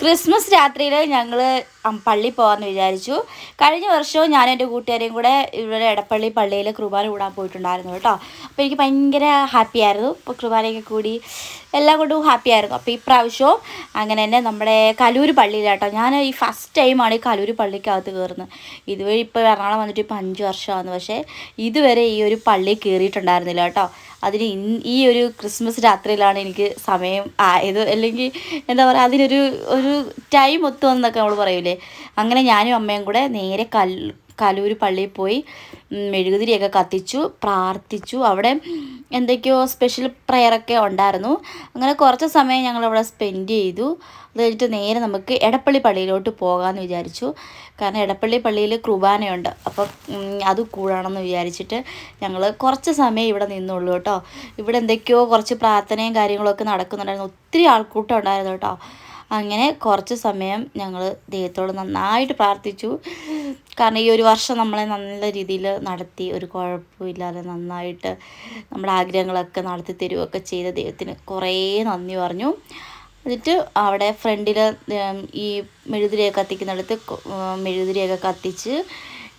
Christmas രാത്രിയിൽ ഞങ്ങൾ പള്ളി പോകാമെന്ന് വിചാരിച്ചു. കഴിഞ്ഞ വർഷവും ഞാൻ എന്റെ കൂട്ടുകാരെയും കൂടെ ഇവിടെ എടപ്പള്ളി പള്ളിയിൽ കുർബാന കൂടാൻ പോയിട്ടുണ്ടായിരുന്നു കേട്ടോ. അപ്പോൾ എനിക്ക് ഭയങ്കര ഹാപ്പി ആയിരുന്നു. ഇപ്പോൾ കുർബാനയൊക്കെ കൂടി എല്ലാം കൊണ്ടും ഹാപ്പി ആയിരുന്നു. അപ്പോൾ ഈ പ്രാവശ്യവും അങ്ങനെ തന്നെ നമ്മുടെ കലൂർ പള്ളിയിൽ കേട്ടോ. ഞാൻ ഈ ഫസ്റ്റ് ടൈമാണ് ഈ കലൂർ പള്ളിക്കകത്ത് കയറുന്നത്. ഇതുവരെ ഇപ്പോൾ എറണാകുളം വന്നിട്ട് ഇപ്പോൾ അഞ്ച് വർഷമാണ് പക്ഷേ ഇതുവരെ ഈ ഒരു പള്ളി കയറിയിട്ടുണ്ടായിരുന്നില്ല കേട്ടോ. അതിന് ഈ ഒരു ക്രിസ്മസ് രാത്രിയിലാണ് എനിക്ക് സമയം ആയത് അല്ലെങ്കിൽ എന്താ പറയുക അതിനൊരു ഒരു ടൈം ഒത്തു എന്നൊക്കെ നമ്മൾ പറയൂലേ. അങ്ങനെ ഞാനും അമ്മയും കൂടെ നേരെ കൽ കലൂർ പള്ളിയിൽ പോയി മെഴുകുതിരിയൊക്കെ കത്തിച്ചു പ്രാർത്ഥിച്ചു. അവിടെ എന്തൊക്കെയോ സ്പെഷ്യൽ പ്രെയറൊക്കെ ഉണ്ടായിരുന്നു. അങ്ങനെ കുറച്ച് സമയം ഞങ്ങളവിടെ സ്പെൻഡ് ചെയ്തു. അത് കഴിഞ്ഞിട്ട് നേരെ നമുക്ക് എടപ്പള്ളി പള്ളിയിലോട്ട് പോകാമെന്ന് വിചാരിച്ചു. കാരണം എടപ്പള്ളി പള്ളിയിൽ കുർബാനയുണ്ട്. അപ്പോൾ അത് കൂടണമെന്ന് വിചാരിച്ചിട്ട് ഞങ്ങൾ കുറച്ച് സമയം ഇവിടെ നിന്നുള്ളൂ കേട്ടോ. ഇവിടെ എന്തൊക്കെയോ കുറച്ച് പ്രാർത്ഥനയും കാര്യങ്ങളൊക്കെ നടക്കുന്നുണ്ടായിരുന്നു. ഒത്തിരി ആൾക്കൂട്ടം ഉണ്ടായിരുന്നു കേട്ടോ. അങ്ങനെ കുറച്ച് സമയം ഞങ്ങൾ ദൈവത്തോട് നന്നായിട്ട് പ്രാർത്ഥിച്ചു. കാരണം ഈ ഒരു വർഷം നമ്മളെ നല്ല രീതിയിൽ നടത്തി ഒരു കുഴപ്പമില്ലാതെ നന്നായിട്ട് നമ്മുടെ ആഗ്രഹങ്ങളൊക്കെ നടത്തി തരുകയൊക്കെ ചെയ്ത ദൈവത്തിന് കുറേ നന്ദി പറഞ്ഞു. എന്നിട്ട് അവിടെ ഫ്രണ്ടിൽ ഈ മെഴുതിരിയൊക്കെ കത്തിക്കുന്നിടത്ത് മെഴുതിരിയൊക്കെ കത്തിച്ച്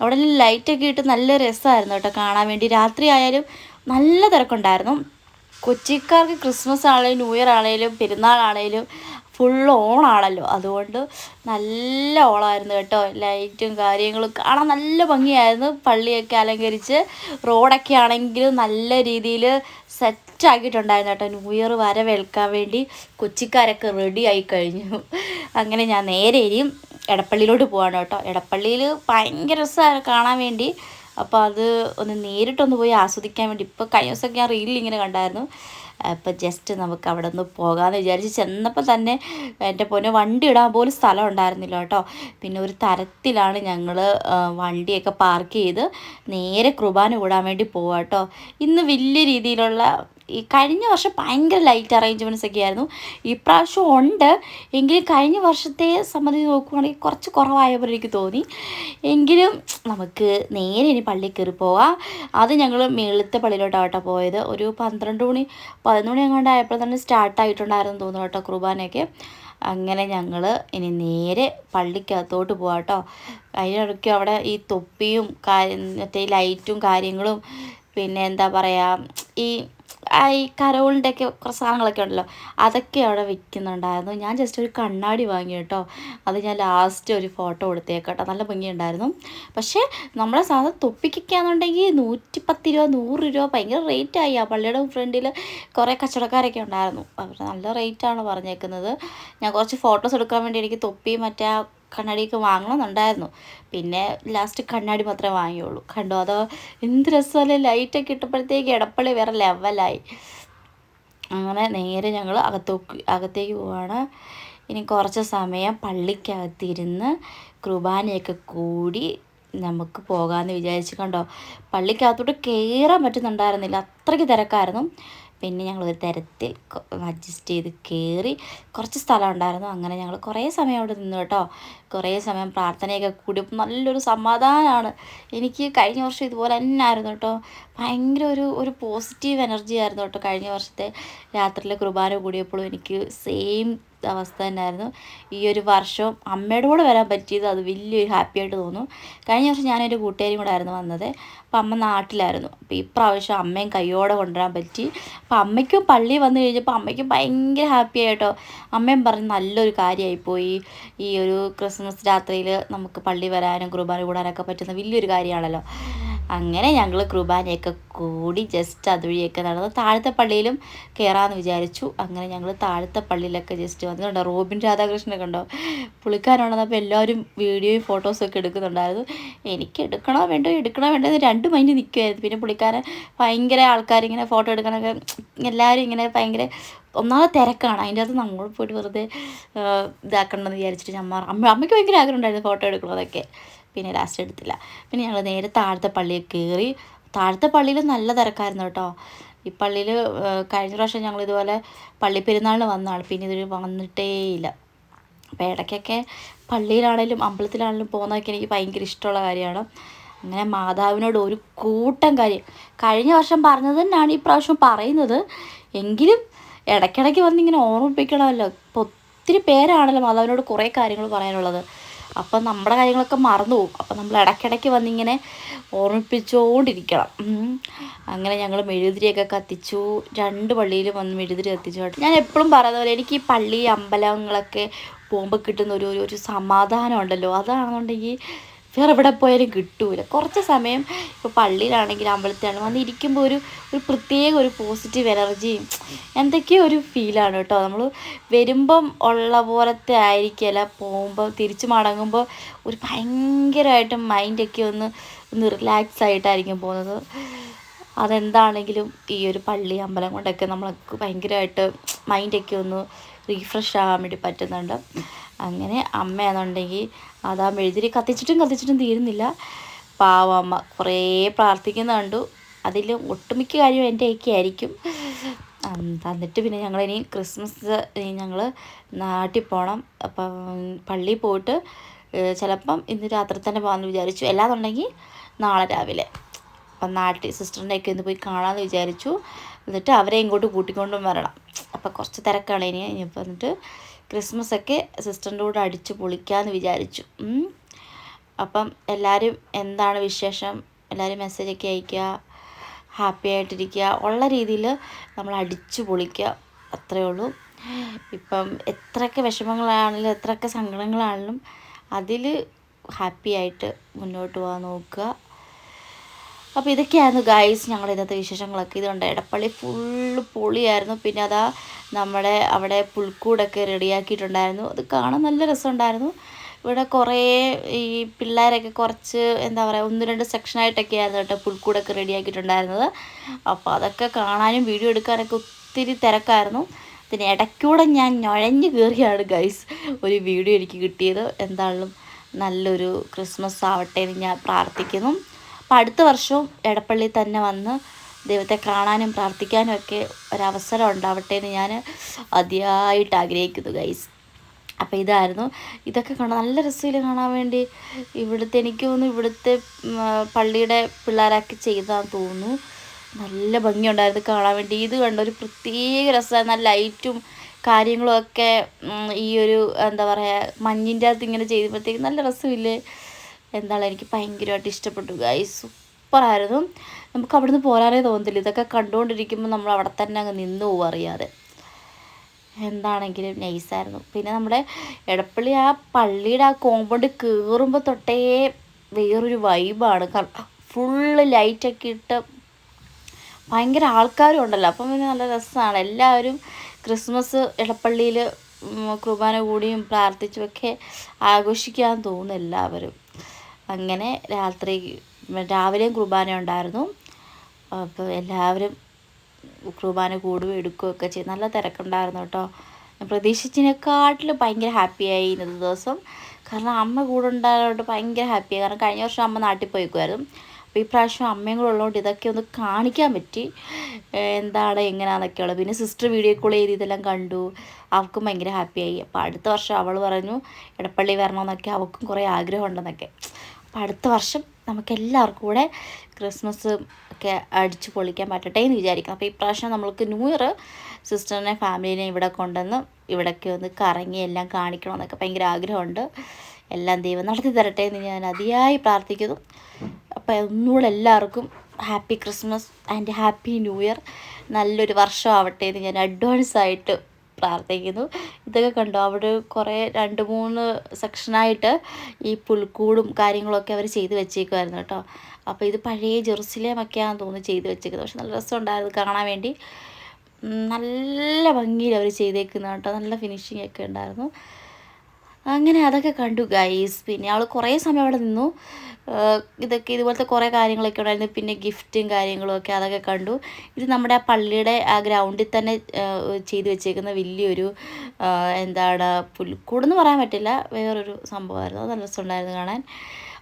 അവിടെ ലൈറ്റൊക്കെ ഇട്ട് നല്ല രസമായിരുന്നു കേട്ടോ കാണാൻ വേണ്ടി. രാത്രി ആയാലും നല്ല തിരക്കുണ്ടായിരുന്നു. കൊച്ചിക്കാർക്ക് ക്രിസ്മസ് ആണെങ്കിലും ന്യൂ ഇയർ ആണെങ്കിലും പെരുന്നാളാണെങ്കിലും ഫുൾ ഓണാണല്ലോ. അതുകൊണ്ട് നല്ല ഓളായിരുന്നു കേട്ടോ. ലൈറ്റും കാര്യങ്ങളും കാണാൻ നല്ല ഭംഗിയായിരുന്നു. പള്ളിയൊക്കെ അലങ്കരിച്ച് റോഡൊക്കെ ആണെങ്കിലും നല്ല രീതിയിൽ സെറ്റാക്കിയിട്ടുണ്ടായിരുന്നു കേട്ടോ. ന്യൂ ഇയർ വരവേൽക്കാൻ വേണ്ടി കൊച്ചിക്കാരൊക്കെ റെഡി ആയി കഴിഞ്ഞു. അങ്ങനെ ഞാൻ നേരെ ഇനിയും എടപ്പള്ളിയിലോട്ട് പോവാണ് കേട്ടോ. എടപ്പള്ളിയിൽ ഭയങ്കര രസമാണ് കാണാൻ വേണ്ടി. അപ്പോൾ അത് ഒന്ന് നേരിട്ടൊന്ന് പോയി ആസ്വദിക്കാൻ വേണ്ടി. ഇപ്പോൾ കഴിഞ്ഞ ദിവസമൊക്കെ ഞാൻ റീലിൽ ഇങ്ങനെ കണ്ടായിരുന്നു. അപ്പോൾ ജസ്റ്റ് നമുക്ക് അവിടെ നിന്ന് പോകാമെന്ന് വിചാരിച്ച് ചെന്നപ്പോൾ തന്നെ എന്റെ പൊന്നെ വണ്ടി ഇടാൻ പോലും സ്ഥലം ഉണ്ടായിരുന്നില്ല കേട്ടോ. പിന്നെ ഒരു തരത്തിലാണ് ഞങ്ങൾ വണ്ടിയൊക്കെ പാർക്ക് ചെയ്ത് നേരെ കുർബാന കൂടാൻ വേണ്ടി പോവാം കേട്ടോ. ഇന്ന് വലിയ രീതിയിലുള്ള ഈ കഴിഞ്ഞ വർഷം ഭയങ്കര ലൈറ്റ് അറേഞ്ച്മെന്റ്സ് ഒക്കെ ആയിരുന്നു. ഇപ്രാവശ്യം ഉണ്ട്. എങ്കിലും കഴിഞ്ഞ വർഷത്തെ സംബന്ധിച്ച് നോക്കുവാണെങ്കിൽ കുറച്ച് കുറവായ പോലെ എനിക്ക് തോന്നി. എങ്കിലും നമുക്ക് നേരെ ഇനി പള്ളിയിൽ കയറി പോവാം അത് ഞങ്ങൾ മേളത്തെ പള്ളിയിലോട്ടാണ് കേട്ടോ പോയത്. ഒരു പന്ത്രണ്ട് മണി പതിനൊന്ന് മണി എങ്ങാണ്ടായപ്പോൾ തന്നെ സ്റ്റാർട്ടായിട്ടുണ്ടായിരുന്നു തോന്നുന്നു കേട്ടോ കുർബാനയൊക്കെ. അങ്ങനെ ഞങ്ങൾ ഇനി നേരെ പള്ളിക്കകത്തോട്ട് പോവാം കേട്ടോ. അതിനിടയ്ക്ക് അവിടെ ഈ തൊപ്പിയും കാര്യം മറ്റേ ലൈറ്റും കാര്യങ്ങളും പിന്നെ എന്താ പറയുക ഈ ഈ കരോളിന്റെ ഒക്കെ കുറച്ച് സാധനങ്ങളൊക്കെ ഉണ്ടല്ലോ അതൊക്കെ അവിടെ വിൽക്കുന്നുണ്ടായിരുന്നു ഞാൻ ജസ്റ്റ് ഒരു കണ്ണാടി വാങ്ങി കേട്ടോ. അത് ഞാൻ ലാസ്റ്റ് ഒരു ഫോട്ടോ കൊടുത്തേക്കട്ടോ നല്ല ഭംഗിയുണ്ടായിരുന്നു. പക്ഷേ നമ്മളെ സാധനം തൊപ്പിക്കൊക്കെയാണെന്നുണ്ടെങ്കിൽ നൂറ്റി പത്ത് രൂപ നൂറ് രൂപ ഭയങ്കര റേറ്റായി ആ പള്ളിയുടെ ഫ്രണ്ടിൽ കുറേ കച്ചവടക്കാരൊക്കെ ഉണ്ടായിരുന്നു. അവർ നല്ല റേറ്റാണ് പറഞ്ഞേക്കുന്നത്. ഞാൻ കുറച്ച് ഫോട്ടോസ് എടുക്കാൻ വേണ്ടി എനിക്ക് തൊപ്പി മറ്റേ കണ്ണാടിയൊക്കെ വാങ്ങണമെന്നുണ്ടായിരുന്നു. പിന്നെ ലാസ്റ്റ് കണ്ണാടി മാത്രമേ വാങ്ങിയുള്ളൂ. കണ്ടോ? അതോ എന്ത് രസമല്ലേ? ലൈറ്റൊക്കെ ഇട്ടപ്പോഴത്തേക്ക് ഇടപ്പള്ളി വേറെ ലെവലായി അങ്ങനെ നേരെ ഞങ്ങൾ അകത്തോക്ക് അകത്തേക്ക് പോവാണ്. ഇനി കുറച്ച് സമയം പള്ളിക്കകത്തിരുന്ന് കുർബാനയൊക്കെ കൂടി നമുക്ക് പോകാമെന്ന് വിചാരിച്ചു. കണ്ടോ? പള്ളിക്കകത്തോട്ട് കയറാൻ പറ്റുന്നുണ്ടായിരുന്നില്ല. അത്രയ്ക്ക് തിരക്കായിരുന്നു. പിന്നെ ഞങ്ങൾ ഒരു തരത്തിൽ അഡ്ജസ്റ്റ് ചെയ്ത് കയറി കുറച്ച് സ്ഥലം ഉണ്ടായിരുന്നു അങ്ങനെ ഞങ്ങൾ കുറേ സമയം അവിടെ നിന്നു കേട്ടോ. കുറേ സമയം പ്രാർത്ഥനയൊക്കെ കൂടി. നല്ലൊരു സമാധാനമാണ് എനിക്ക് കഴിഞ്ഞ വർഷം ഇതുപോലെ തന്നെ ആയിരുന്നു കേട്ടോ. ഭയങ്കര ഒരു ഒരു പോസിറ്റീവ് എനർജി ആയിരുന്നു കേട്ടോ. കഴിഞ്ഞ വർഷത്തെ രാത്രിയിലെ കുർബാന കൂടിയപ്പോഴും എനിക്ക് സെയിം അവസ്ഥ തന്നെയായിരുന്നു. ഈ ഒരു വർഷവും അമ്മയുടെ കൂടെ വരാൻ പറ്റിയത് അത് വലിയൊരു ഹാപ്പി ആയിട്ട് തോന്നും കഴിഞ്ഞ വർഷം ഞാനൊരു കൂട്ടുകാരിയും കൂടെ ആയിരുന്നു വന്നത്. അപ്പം അമ്മ നാട്ടിലായിരുന്നു. അപ്പോൾ ഇപ്രാവശ്യം അമ്മയും കൈയോടെ കൊണ്ടുവരാൻ പറ്റി. അപ്പം അമ്മയ്ക്കും പള്ളി വന്നു കഴിഞ്ഞപ്പോൾ അമ്മയ്ക്കും ഭയങ്കര ഹാപ്പി ആയിട്ടോ അമ്മയും പറഞ്ഞ് നല്ലൊരു കാര്യമായിപ്പോയി ഈ ഒരു ക്രിസ്മസ് രാത്രിയിൽ നമുക്ക് പള്ളി വരാനും കുർബാന കൂടാനൊക്കെ പറ്റുന്ന വലിയൊരു കാര്യമാണല്ലോ. അങ്ങനെ ഞങ്ങൾ കുർബാനയൊക്കെ കൂടി ജസ്റ്റ് അതുവഴിയൊക്കെ നടന്ന് താഴത്തെ പള്ളിയിലും കയറാമെന്ന് വിചാരിച്ചു. അങ്ങനെ ഞങ്ങൾ താഴത്തെ പള്ളിയിലൊക്കെ ജസ്റ്റ് വന്നിട്ടുണ്ട് റോബിൻ രാധാകൃഷ്ണനൊക്കെ കണ്ടോ? പുള്ളിക്കാരാണെന്നപ്പോൾ എല്ലാവരും വീഡിയോയും ഫോട്ടോസൊക്കെ എടുക്കുന്നുണ്ടായിരുന്നു. എനിക്ക് എടുക്കണോ വേണ്ടോ എടുക്കണോ വേണ്ടോ എന്ന് രണ്ട് മൈൻഡ് നിൽക്കുമായിരുന്നു പിന്നെ പുള്ളിക്കാരൻ ഭയങ്കര ആൾക്കാരിങ്ങനെ ഫോട്ടോ എടുക്കാനൊക്കെ എല്ലാവരും ഇങ്ങനെ ഭയങ്കര ഒന്നാമത് തിരക്കാണ്. അതിന്റെ അകത്ത് നമ്മൾ പോയിട്ട് വെറുതെ ഇതാക്കണമെന്ന് വിചാരിച്ചിട്ട് ഞമ്മ അമ്മ അമ്മയ്ക്ക് ഭയങ്കര ആഗ്രഹം ഉണ്ടായിരുന്നു ഫോട്ടോ എടുക്കണതൊക്കെ പിന്നെ ലാസ്റ്റ് എടുത്തില്ല. പിന്നെ ഞങ്ങൾ നേരെ താഴത്തെ പള്ളിയിൽ കയറി താഴത്തെ പള്ളിയിൽ നല്ല തിരക്കായിരുന്നു കേട്ടോ. ഈ പള്ളിയിൽ കഴിഞ്ഞ പ്രാവശ്യം ഞങ്ങൾ ഇതുപോലെ പള്ളി പെരുന്നാളിന് വന്നതാണ്. പിന്നെ ഇതൊരു വന്നിട്ടേയില്ല അപ്പോൾ ഇടയ്ക്കൊക്കെ പള്ളിയിലാണേലും അമ്പലത്തിലാണേലും പോകുന്നതൊക്കെ എനിക്ക് ഭയങ്കര ഇഷ്ടമുള്ള കാര്യമാണ്. അങ്ങനെ മാതാവിനോട് ഒരു കൂട്ടം കാര്യം. കഴിഞ്ഞ വർഷം പറഞ്ഞത് തന്നെയാണ് ഈ പ്രാവശ്യം പറയുന്നത്. എങ്കിലും ഇടയ്ക്കിടയ്ക്ക് വന്നിങ്ങനെ ഓർമ്മിപ്പിക്കണമല്ലോ. ഇപ്പോൾ ഒത്തിരി പേരാണല്ലോ മാതാവിനോട് കുറേ കാര്യങ്ങൾ പറയാനുള്ളത്. അപ്പം നമ്മുടെ കാര്യങ്ങളൊക്കെ മറന്നു പോകും. അപ്പം നമ്മൾ ഇടയ്ക്കിടയ്ക്ക് വന്നിങ്ങനെ ഓർമ്മിപ്പിച്ചുകൊണ്ടിരിക്കണം അങ്ങനെ ഞങ്ങൾ മെഴുതിരിയൊക്കെ കത്തിച്ചു. രണ്ട് പള്ളിയിലും വന്ന് മെഴുതിരി കത്തിച്ചു. കേട്ടോ ഞാൻ എപ്പോഴും പറയുന്ന പോലെ എനിക്ക് ഈ പള്ളി അമ്പലങ്ങളൊക്കെ പോകുമ്പോൾ കിട്ടുന്ന ഒരു- ഒരു സമാധാനം ഉണ്ടല്ലോ. അതാണെന്നുണ്ടെങ്കിൽ വേറെ എവിടെ പോയാലും കിട്ടൂല. കുറച്ച് സമയം ഇപ്പോൾ പള്ളിയിലാണെങ്കിലും അമ്പലത്തിലാണ് വന്ന് ഇരിക്കുമ്പോൾ ഒരു ഒരു പ്രത്യേക ഒരു പോസിറ്റീവ് എനർജിയും എന്തൊക്കെയോ ഒരു ഫീലാണ് കേട്ടോ. നമ്മൾ വരുമ്പം ഉള്ള പോലത്തെ ആയിരിക്കില്ല പോകുമ്പോൾ തിരിച്ചു മടങ്ങുമ്പോൾ ഒരു ഭയങ്കരമായിട്ട് മൈൻഡൊക്കെ ഒന്ന് ഒന്ന് റിലാക്സ് ആയിട്ടായിരിക്കും പോകുന്നത്. അതെന്താണെങ്കിലും ഈ ഒരു പള്ളി അമ്പലം കൊണ്ടൊക്കെ നമ്മൾക്ക് ഭയങ്കരമായിട്ട് മൈൻഡൊക്കെ ഒന്ന് റീഫ്രഷ് ആകാൻ വേണ്ടി പറ്റുന്നുണ്ട്. അങ്ങനെ അമ്മയാണെന്നുണ്ടെങ്കിൽ അതാ മെഴുതിരി കത്തിച്ചിട്ടും കത്തിച്ചിട്ടും തീരുന്നില്ല. പാവ അമ്മ. കുറേ പ്രാർത്ഥിക്കുന്ന കണ്ടു. അതിൽ ഒട്ടുമിക്ക കാര്യം എന്റെ ഒക്കെ ആയിരിക്കും. തന്നിട്ട് പിന്നെ ഇനി ക്രിസ്മസ് ഞങ്ങൾ നാട്ടിൽ പോകണം. അപ്പം പള്ളിയിൽ പോയിട്ട് ചിലപ്പം ഇന്ന് രാത്രി തന്നെ പോകാമെന്ന് വിചാരിച്ചു. അല്ലാന്നുണ്ടെങ്കിൽ നാളെ രാവിലെ. അപ്പം നാട്ടിൽ സിസ്റ്ററിന്റെയൊക്കെ ഒന്ന് പോയി കാണാമെന്ന് വിചാരിച്ചു. എന്നിട്ട് അവരെ ഇങ്ങോട്ട് കൂട്ടിക്കൊണ്ടും വരണം. അപ്പം കുറച്ച് തിരക്കാണ് ഇനി. ഇനിയിപ്പോൾ എന്നിട്ട് ക്രിസ്മസ് ഒക്കെ സിസ്റ്ററിന്റെ കൂടെ അടിച്ച് പൊളിക്കാമെന്ന് വിചാരിച്ചു. അപ്പം എല്ലാവരും എന്താണ് വിശേഷം? എല്ലാവരും മെസ്സേജൊക്കെ അയയ്ക്കുക ഹാപ്പി ആയിട്ടിരിക്കുക ഉള്ള രീതിയിൽ നമ്മൾ അടിച്ചു പൊളിക്കുക. അത്രയേ ഉള്ളൂ. ഇപ്പം എത്രയൊക്കെ വിഷമങ്ങളാണെങ്കിലും എത്രയൊക്കെ സങ്കടങ്ങളാണെങ്കിലും അതിൽ ഹാപ്പി ആയിട്ട് മുന്നോട്ട് പോകാൻ നോക്കുക. അപ്പോൾ ഇതൊക്കെയായിരുന്നു ഗൈസ് ഞങ്ങളുടെ ഇന്നത്തെ വിശേഷങ്ങളൊക്കെ. ഇതുണ്ട് എടപ്പള്ളി ഫുള്ള് പൊളിയായിരുന്നു. പിന്നെ അതാ നമ്മുടെ അവിടെ പുൽക്കൂടൊക്കെ റെഡിയാക്കിയിട്ടുണ്ടായിരുന്നു അത് കാണാൻ നല്ല രസമുണ്ടായിരുന്നു. ഇവിടെ കുറേ ഈ പിള്ളേരൊക്കെ കുറച്ച് എന്താ പറയുക ഒന്ന് രണ്ട് സെക്ഷനായിട്ടൊക്കെ ആയിരുന്നു കേട്ടോ പുൽക്കൂടൊക്കെ റെഡിയാക്കിയിട്ടുണ്ടായിരുന്നത് അപ്പോൾ അതൊക്കെ കാണാനും വീഡിയോ എടുക്കാനൊക്കെ ഒത്തിരി തിരക്കായിരുന്നു. പിന്നെ ഇടയ്ക്കൂടെ ഞാൻ നുഴഞ്ഞു കയറിയാണ് ഗൈസ് ഒരു വീഡിയോ എനിക്ക് കിട്ടിയത്. എന്തായാലും നല്ലൊരു ക്രിസ്മസ് ആവട്ടെ എന്ന് ഞാൻ പ്രാർത്ഥിക്കുന്നു. അപ്പം അടുത്ത വർഷവും എടപ്പള്ളി തന്നെ വന്ന് ദൈവത്തെ കാണാനും പ്രാർത്ഥിക്കാനും ഒക്കെ ഒരവസരം ഉണ്ടാവട്ടെ എന്ന് ഞാൻ അതിയായിട്ട് ആഗ്രഹിക്കുന്നു ഗൈസ് അപ്പോൾ ഇതായിരുന്നു. ഇതൊക്കെ കാണാൻ നല്ല രസമില്ല കാണാൻ വേണ്ടി. ഇവിടുത്തെ എനിക്ക് തോന്നുന്നു ഇവിടുത്തെ പള്ളിയുടെ പിള്ളേരൊക്കെ ചെയ്താന്ന് തോന്നുന്നു. നല്ല ഭംഗിയുണ്ടായിരുന്നു കാണാൻ വേണ്ടി. ഇത് കണ്ട ഒരു പ്രത്യേക രസമായിരുന്നു നല്ല ലൈറ്റും കാര്യങ്ങളും ഒക്കെ ഈ ഒരു എന്താ പറയുക മഞ്ഞിന്റെ അകത്ത് ഇങ്ങനെ ചെയ്തപ്പോഴത്തേക്ക് നല്ല രസമില്ലേ? എന്താണ് എനിക്ക് ഭയങ്കരമായിട്ട് ഇഷ്ടപ്പെട്ടു ഗൈസ് സൂപ്പറായിരുന്നു. നമുക്ക് അവിടുന്ന് പോരാനേ തോന്നത്തില്ല. ഇതൊക്കെ കണ്ടുകൊണ്ടിരിക്കുമ്പോൾ നമ്മൾ അവിടെ തന്നെ അങ്ങ് നിന്ന് പോകും അറിയാതെ. എന്താണെങ്കിലും നൈസായിരുന്നു പിന്നെ നമ്മുടെ എടപ്പള്ളി ആ പള്ളിയുടെ ആ കോമ്പൗണ്ട് കയറുമ്പോൾ തൊട്ടേ വേറൊരു വൈബാണ് ഫുള്ള് ലൈറ്റൊക്കെ ഇട്ട് ഭയങ്കര ആൾക്കാരും ഉണ്ടല്ലോ. അപ്പം പിന്നെ നല്ല രസമാണ്. എല്ലാവരും ക്രിസ്മസ് എടപ്പള്ളിയിൽ കുർബാന കൂടിയും പ്രാർത്ഥിച്ചുമൊക്കെ ആഘോഷിക്കാൻ തോന്നുന്നു എല്ലാവരും. അങ്ങനെ രാത്രി രാവിലെയും കുർബാന ഉണ്ടായിരുന്നു. അപ്പോൾ എല്ലാവരും കുർബാന കൂടുകയും എടുക്കുകയൊക്കെ ചെയ്ത്. നല്ല തിരക്കുണ്ടായിരുന്നു കേട്ടോ. പ്രതീക്ഷിച്ചതിനെക്കാട്ടിലും ഭയങ്കര ഹാപ്പിയായി ഇന്നത്തെ ദിവസം. കാരണം അമ്മ കൂടെ ഉണ്ടായതുകൊണ്ട് ഭയങ്കര ഹാപ്പിയായി കാരണം കഴിഞ്ഞ വർഷം അമ്മ നാട്ടിൽ പോയിക്കുമായിരുന്നു അപ്പോൾ ഈ പ്രാവശ്യം അമ്മയും കൂടെ ഉള്ളതുകൊണ്ട് ഇതൊക്കെ ഒന്ന് കാണിക്കാൻ പറ്റി. എന്താണ് എങ്ങനെയാണെന്നൊക്കെയുള്ളത് പിന്നെ സിസ്റ്റർ വീഡിയോ കോൾ ചെയ്ത് ഇതെല്ലാം കണ്ടു. അവൾക്കും ഭയങ്കര ഹാപ്പിയായി അപ്പോൾ അടുത്ത വർഷം അവൾ പറഞ്ഞു ഇടപ്പള്ളി വരണമെന്നൊക്കെ അവൾക്കും കുറേ ആഗ്രഹം ഉണ്ടെന്നൊക്കെ അപ്പോൾ അടുത്ത വർഷം നമുക്ക് എല്ലാവർക്കും കൂടെ ക്രിസ്മസ് ഒക്കെ അടിച്ച് പൊളിക്കാൻ പറ്റട്ടെ എന്ന് വിചാരിക്കണം അപ്പോൾ ഈ ഇപ്രാവശ്യം നമ്മൾക്ക് ന്യൂ ഇയർ സിസ്റ്ററിനെ ഫാമിലിനെ ഇവിടെ കൊണ്ടുവന്ന് ഇവിടേക്ക് ഒന്ന് കറങ്ങി എല്ലാം കാണിക്കണമെന്നൊക്കെ ഭയങ്കര ആഗ്രഹമുണ്ട്. എല്ലാം ദൈവം നടത്തി തരട്ടെ എന്ന് ഞാൻ അതിയായി പ്രാർത്ഥിക്കുന്നു. അപ്പോൾ ഒന്നുകൂടെ എല്ലാവർക്കും happy Christmas and happy new year. നല്ലൊരു വർഷമാവട്ടെ എന്ന് ഞാൻ അഡ്വാൻസ് ആയിട്ട് പ്രാർത്ഥിക്കുന്നു. ഇതൊക്കെ കണ്ടോ? അവിടെ കുറേ രണ്ട് മൂന്ന് സെക്ഷനായിട്ട് ഈ പുൽക്കൂടും കാര്യങ്ങളൊക്കെ അവർ ചെയ്തു വെച്ചേക്കുമായിരുന്നു കേട്ടോ. അപ്പോൾ ഇത് പഴയ ജെറുസലേമൊക്കെയാണെന്ന് തോന്നുന്നു ചെയ്തു വെച്ചേക്കുന്നത്. പക്ഷെ നല്ല രസമുണ്ടായിരുന്നു കാണാൻ വേണ്ടി. നല്ല ഭംഗിയിൽ അവർ ചെയ്തേക്കുന്നത് കേട്ടോ. നല്ല ഫിനിഷിംഗ് ഒക്കെ ഉണ്ടായിരുന്നു. അങ്ങനെ അതൊക്കെ കണ്ടു ഗൈസ് പിന്നെ അവൾ കുറേ സമയം അവിടെ നിന്നു. ഇതൊക്കെ ഇതുപോലത്തെ കുറേ കാര്യങ്ങളൊക്കെ ഉണ്ടായിരുന്നു. പിന്നെ ഗിഫ്റ്റും കാര്യങ്ങളും ഒക്കെ അതൊക്കെ കണ്ടു. ഇത് നമ്മുടെ ആ പള്ളിയുടെ ആ ഗ്രൗണ്ടിൽ തന്നെ ചെയ്ത് വെച്ചേക്കുന്ന വലിയൊരു എന്താണ് പുൽക്കൂടെന്ന് പറയാൻ പറ്റില്ല. വേറൊരു സംഭവമായിരുന്നു. അത് നല്ല രസമുണ്ടായിരുന്നു കാണാൻ.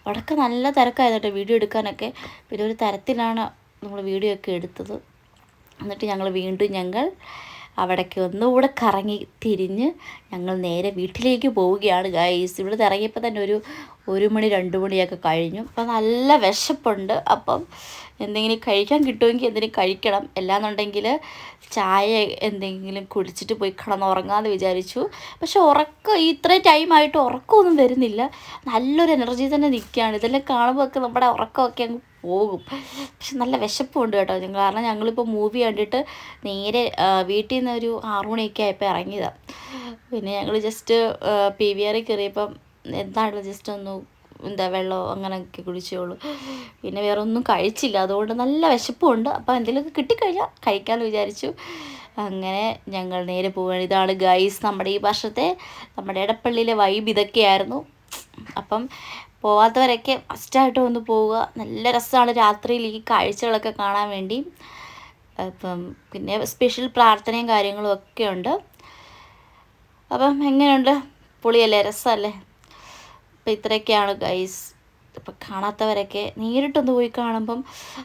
അവിടെയൊക്കെ നല്ല തിരക്കായിരുന്നു കേട്ടോ വീഡിയോ എടുക്കാനൊക്കെ. പിന്നെ ഒരു തരത്തിലാണ് നമ്മൾ വീഡിയോ ഒക്കെ എടുത്തത്. എന്നിട്ട് ഞങ്ങൾ വീണ്ടും ഞങ്ങൾ അവിടേക്ക് ഒന്നുകൂടെ കറങ്ങി തിരിഞ്ഞ് ഞങ്ങൾ നേരെ വീട്ടിലേക്ക് പോവുകയാണ് ഗൈസ് ഇവിടെ ഇറങ്ങിയപ്പോൾ തന്നെ ഒരു ഒരു മണി രണ്ട് മണിയൊക്കെ കഴിഞ്ഞു. അപ്പം നല്ല വിശപ്പുണ്ട്. അപ്പം എന്തെങ്കിലും കഴിക്കാൻ കിട്ടുമെങ്കിൽ എന്തെങ്കിലും കഴിക്കണം. അല്ലാന്നുണ്ടെങ്കിൽ ചായ എന്തെങ്കിലും കുടിച്ചിട്ട് പോയി കിടന്ന് കിടന്നുറങ്ങാമെന്ന് വിചാരിച്ചു. പക്ഷെ ഉറക്കം ഇത്രയും ടൈമായിട്ട് ഉറക്കമൊന്നും വരുന്നില്ല. നല്ലൊരു എനർജി തന്നെ നിൽക്കുകയാണ്. ഇതെല്ലാം കാണുമ്പോൾ ഒക്കെ നമ്മുടെ ഉറക്കമൊക്കെ അങ്ങ് പോകും. പക്ഷെ നല്ല വിശപ്പുണ്ട് കേട്ടോ. ഞങ്ങൾ കാരണം ഞങ്ങളിപ്പോൾ മൂവി കണ്ടിട്ട് നേരെ വീട്ടിൽ നിന്ന് ഒരു ആറുമണിയൊക്കെ ആയപ്പോൾ ഇറങ്ങിയതാണ് പിന്നെ ഞങ്ങൾ ജസ്റ്റ് പി വി ആറിൽ കയറിയപ്പം എന്താണല്ലോ ജസ്റ്റ് ഒന്ന് എന്താ വെള്ളമോ അങ്ങനെയൊക്കെ കുടിച്ചോളൂ. പിന്നെ വേറെ ഒന്നും കഴിച്ചില്ല. അതുകൊണ്ട് നല്ല വിശപ്പുണ്ട്. അപ്പോൾ എന്തെങ്കിലുമൊക്കെ കിട്ടിക്കഴിഞ്ഞാൽ കഴിക്കാമെന്ന് വിചാരിച്ചു. അങ്ങനെ ഞങ്ങൾ നേരെ പോവുകയാണ് ഇതാണ് ഗൈസ് നമ്മുടെ ഈ വർഷത്തെ നമ്മുടെ ഇടപ്പള്ളിയിലെ വൈബ് ഇതൊക്കെയായിരുന്നു. അപ്പം പോവാത്തവരൊക്കെ ഫസ്റ്റായിട്ട് ഒന്ന് പോവുക. നല്ല രസമാണ് രാത്രിയിൽ ഈ കാഴ്ചകളൊക്കെ കാണാൻ വേണ്ടി. അപ്പം പിന്നെ സ്പെഷ്യൽ പ്രാർത്ഥനയും കാര്യങ്ങളും ഒക്കെ ഉണ്ട്. അപ്പം എങ്ങനെയുണ്ട്? പൊളിയല്ലേ? രസമല്ലേ? അപ്പം ഇത്രയൊക്കെയാണ് ഗൈസ് ഇപ്പം കാണാത്തവരൊക്കെ നേരിട്ടൊന്ന് പോയി കാണുമ്പം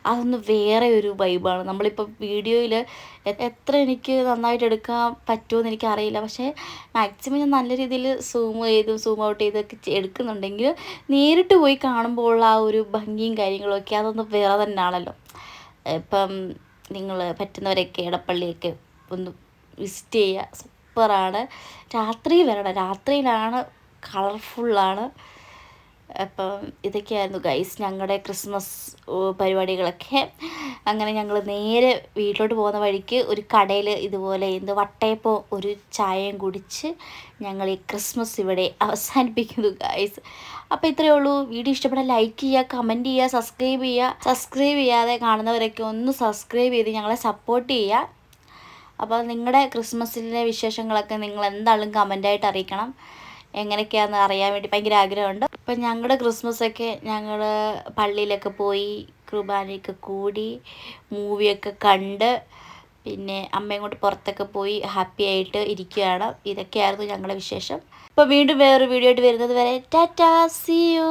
അതൊന്ന് വേറെ ഒരു വൈബാണ് നമ്മളിപ്പോൾ വീഡിയോയിൽ എത്ര എനിക്ക് നന്നായിട്ട് എടുക്കാൻ പറ്റുമെന്ന് എനിക്കറിയില്ല. പക്ഷേ മാക്സിമം ഞാൻ നല്ല രീതിയിൽ സൂം ചെയ്തും സൂം ഔട്ട് ചെയ്തൊക്കെ എടുക്കുന്നുണ്ടെങ്കിൽ നേരിട്ട് പോയി കാണുമ്പോൾ ആ ഒരു ഭംഗിയും കാര്യങ്ങളൊക്കെ അതൊന്ന് വേറെ തന്നെയാണല്ലോ ഇപ്പം നിങ്ങൾ പറ്റുന്നവരൊക്കെ ഇടപ്പള്ളിയൊക്കെ ഒന്ന് വിസിറ്റ് ചെയ്യുക സൂപ്പറാണ് രാത്രി വരണം രാത്രിയിലാണ് കളർഫുള്ളാണ്. അപ്പം ഇതൊക്കെയായിരുന്നു ഗൈസ് ഞങ്ങളുടെ ക്രിസ്മസ് പരിപാടികളൊക്കെ. അങ്ങനെ ഞങ്ങൾ നേരെ വീട്ടിലോട്ട് പോകുന്ന വഴിക്ക് ഒരു കടയിൽ ഇതുപോലെ എന്ത് വട്ടയപ്പോൾ ഒരു ചായയും കുടിച്ച് ഞങ്ങൾ ഈ ക്രിസ്മസ് ഇവിടെ അവസാനിപ്പിക്കുന്നു ഗൈസ്. അപ്പോൾ ഇത്രയേ ഉള്ളൂ. വീഡിയോ ഇഷ്ടപ്പെട്ടാൽ ലൈക്ക് ചെയ്യുക കമന്റ് ചെയ്യുക സബ്സ്ക്രൈബ് ചെയ്യുക. സബ്സ്ക്രൈബ് ചെയ്യാതെ കാണുന്നവരൊക്കെ ഒന്ന് സബ്സ്ക്രൈബ് ചെയ്ത് ഞങ്ങളെ സപ്പോർട്ട് ചെയ്യുക. അപ്പോൾ നിങ്ങളുടെ ക്രിസ്മസിലെ വിശേഷങ്ങളൊക്കെ നിങ്ങൾ എന്തായാലും കമന്റായിട്ട് അറിയിക്കണം. എങ്ങനെയൊക്കെയാണെന്ന് അറിയാൻ വേണ്ടി ഭയങ്കര ആഗ്രഹമുണ്ട്. അപ്പം ഞങ്ങളുടെ ക്രിസ്മസ് ഒക്കെ ഞങ്ങൾ പള്ളിയിലൊക്കെ പോയി കുർബാനയൊക്കെ കൂടി മൂവിയൊക്കെ കണ്ട് പിന്നെ അമ്മയും കൊണ്ട് പുറത്തൊക്കെ പോയി ഹാപ്പി ആയിട്ട് ഇരിക്കുകയാണ്. ഇതൊക്കെയായിരുന്നു ഞങ്ങളുടെ വിശേഷം. അപ്പോൾ വീണ്ടും വേറൊരു വീഡിയോ ആയിട്ട് വരുന്നത് വരെ ടാറ്റാ സി യു